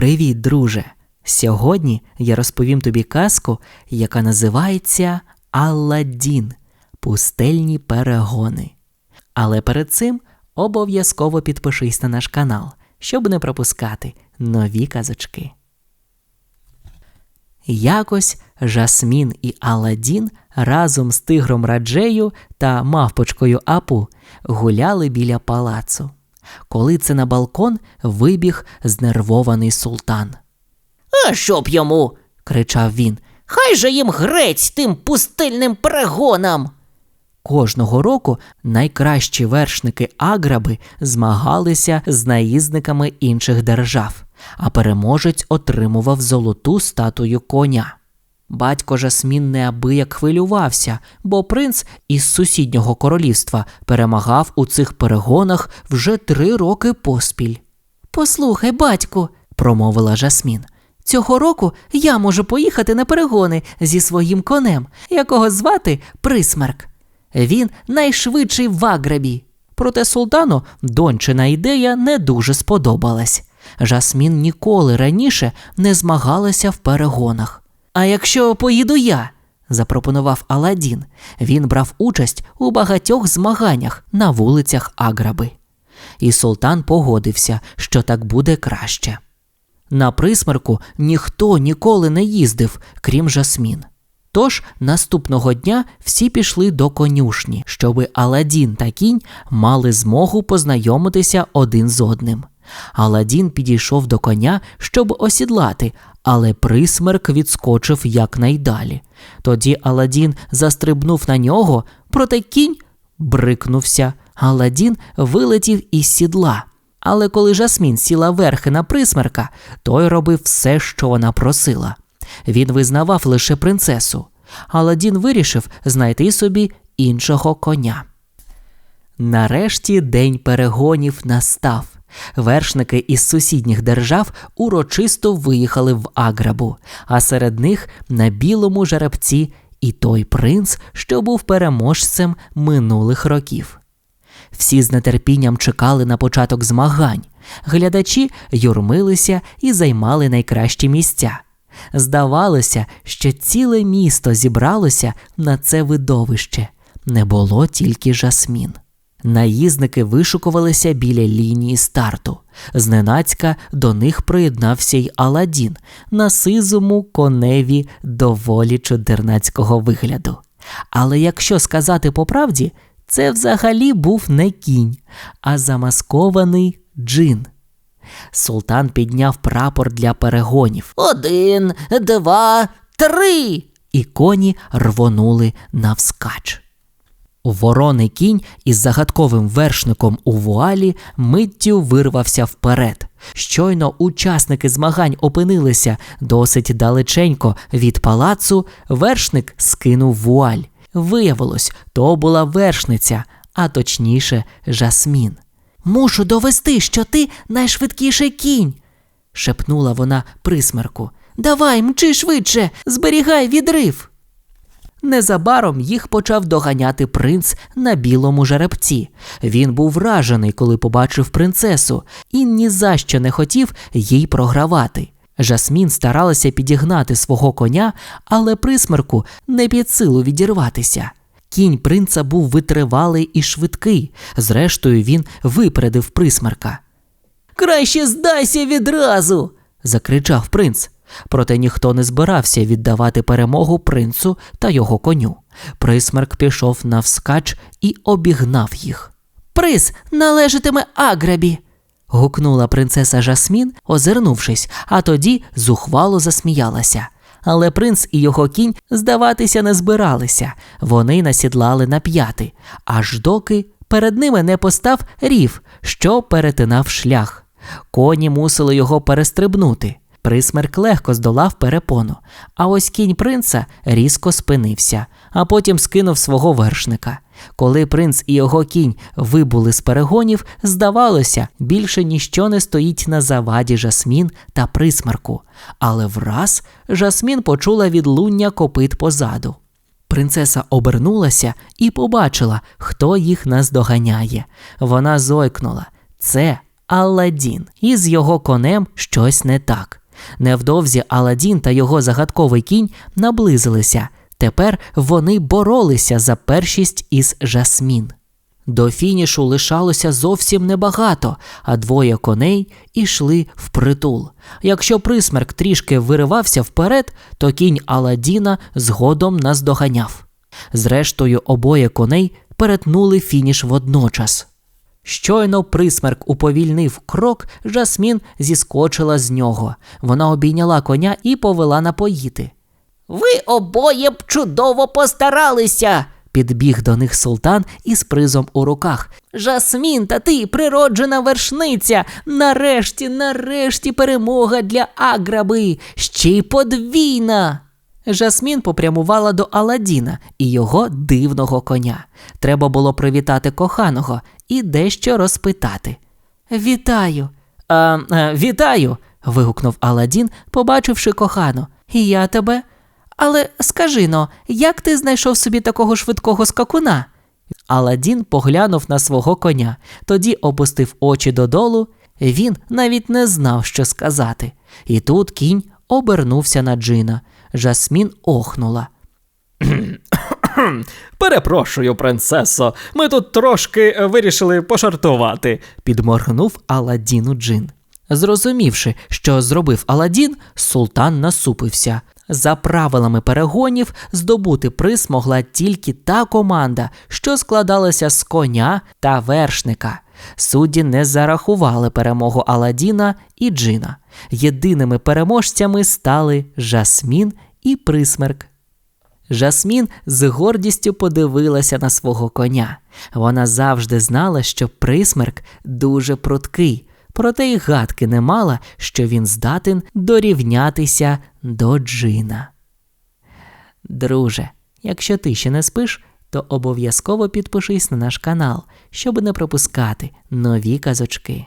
Привіт, друже! Сьогодні я розповім тобі казку, яка називається Алладін Пустельні перегони. Але перед цим обов'язково підпишись на наш канал, щоб не пропускати нові казочки. Якось Жасмін і Аладдін разом з тигром Раджею та мавпочкою Апу гуляли біля палацу. Коли це на балкон вибіг знервований султан. А що б йому? кричав він. Хай же їм грець тим пустельним перегонам. Кожного року найкращі вершники Аграби змагалися з наїзниками інших держав, а переможець отримував золоту статую коня. Батько Жасмін неабияк хвилювався, бо принц із сусіднього королівства перемагав у цих перегонах вже три роки поспіль. Послухай, батьку, промовила Жасмін. Цього року я можу поїхати на перегони зі своїм конем, якого звати Присмерк. Він найшвидший в Аграбі. Проте султану дончина ідея не дуже сподобалась. Жасмін ніколи раніше не змагалася в перегонах. А якщо поїду я? запропонував Аладдін. Він брав участь у багатьох змаганнях на вулицях Аграби. І султан погодився, що так буде краще. На присмерку ніхто ніколи не їздив, крім жасмін. Тож наступного дня всі пішли до конюшні, щоби Аладдін та кінь мали змогу познайомитися один з одним. Аладдін підійшов до коня, щоб осідлати, але присмерк відскочив якнайдалі. Тоді Аладдін застрибнув на нього, проте кінь брикнувся. Аладдін вилетів із сідла. Але коли Жасмін сіла верхи на присмерка, той робив все, що вона просила. Він визнавав лише принцесу. Аладдін вирішив знайти собі іншого коня. Нарешті день перегонів настав. Вершники із сусідніх держав урочисто виїхали в Аграбу, а серед них на білому жеребці і той принц, що був переможцем минулих років. Всі з нетерпінням чекали на початок змагань. Глядачі юрмилися і займали найкращі місця. Здавалося, що ціле місто зібралося на це видовище. Не було тільки жасмін. Наїзники вишукувалися біля лінії старту. Зненацька до них приєднався й Аладдін на сизому коневі доволі чудернацького вигляду. Але якщо сказати по правді, це взагалі був не кінь, а замаскований джин. Султан підняв прапор для перегонів, Один, два, три. і коні рвонули навскач. Вороний кінь із загадковим вершником у вуалі миттю вирвався вперед. Щойно учасники змагань опинилися досить далеченько від палацу, вершник скинув вуаль. Виявилось, то була вершниця, а точніше, жасмін. Мушу довести, що ти найшвидкіший кінь, шепнула вона присмерку. Давай, мчи швидше, зберігай відрив. Незабаром їх почав доганяти принц на білому жеребці. Він був вражений, коли побачив принцесу, і ні за що не хотів їй програвати. Жасмін старалася підігнати свого коня, але присмерку не під силу відірватися. Кінь принца був витривалий і швидкий. Зрештою, він випередив присмерка. Краще здайся відразу. закричав принц. Проте ніхто не збирався віддавати перемогу принцу та його коню. Присмерк пішов навскач і обігнав їх. Приз належатиме Аграбі. гукнула принцеса Жасмін, озирнувшись, а тоді зухвало засміялася. Але принц і його кінь здаватися не збиралися. Вони насідлали на п'яти, аж доки перед ними не постав рів, що перетинав шлях. Коні мусили його перестрибнути. Присмерк легко здолав перепону, а ось кінь принца різко спинився, а потім скинув свого вершника. Коли принц і його кінь вибули з перегонів, здавалося, більше ніщо не стоїть на заваді жасмін та присмерку. Але враз жасмін почула відлуння копит позаду. Принцеса обернулася і побачила, хто їх наздоганяє. Вона зойкнула. Це Алладін. І з його конем щось не так. Невдовзі Аладдін та його загадковий кінь наблизилися. Тепер вони боролися за першість із Жасмін. До фінішу лишалося зовсім небагато, а двоє коней ішли впритул. Якщо присмерк трішки виривався вперед, то кінь Аладдіна згодом наздоганяв. Зрештою, обоє коней перетнули фініш водночас. Щойно присмерк уповільнив крок, Жасмін зіскочила з нього. Вона обійняла коня і повела напоїти. Ви обоє б чудово постаралися. Підбіг до них султан із призом у руках. Жасмін та ти природжена вершниця. Нарешті, нарешті перемога для Аграби. Ще й подвійна. Жасмін попрямувала до Аладдіна і його дивного коня. Треба було привітати коханого і дещо розпитати. Вітаю. А, е, вітаю. вигукнув Аладдін, побачивши кохану. І я тебе. Але скажи но, як ти знайшов собі такого швидкого скакуна? Аладдін поглянув на свого коня, тоді опустив очі додолу. Він навіть не знав, що сказати. І тут кінь обернувся на Джина. Жасмін охнула. Перепрошую, принцесо, ми тут трошки е, вирішили пошартувати, підморгнув Аладдіну Джин. Зрозумівши, що зробив Аладдін, султан насупився. За правилами перегонів здобути приз могла тільки та команда, що складалася з коня та вершника. Судді не зарахували перемогу Аладдіна і Джина. Єдиними переможцями стали Жасмін і Присмерк. Жасмін з гордістю подивилася на свого коня. Вона завжди знала, що присмерк дуже пруткий, проте й гадки не мала, що він здатен дорівнятися до джина. Друже, якщо ти ще не спиш, то обов'язково підпишись на наш канал, щоб не пропускати нові казочки.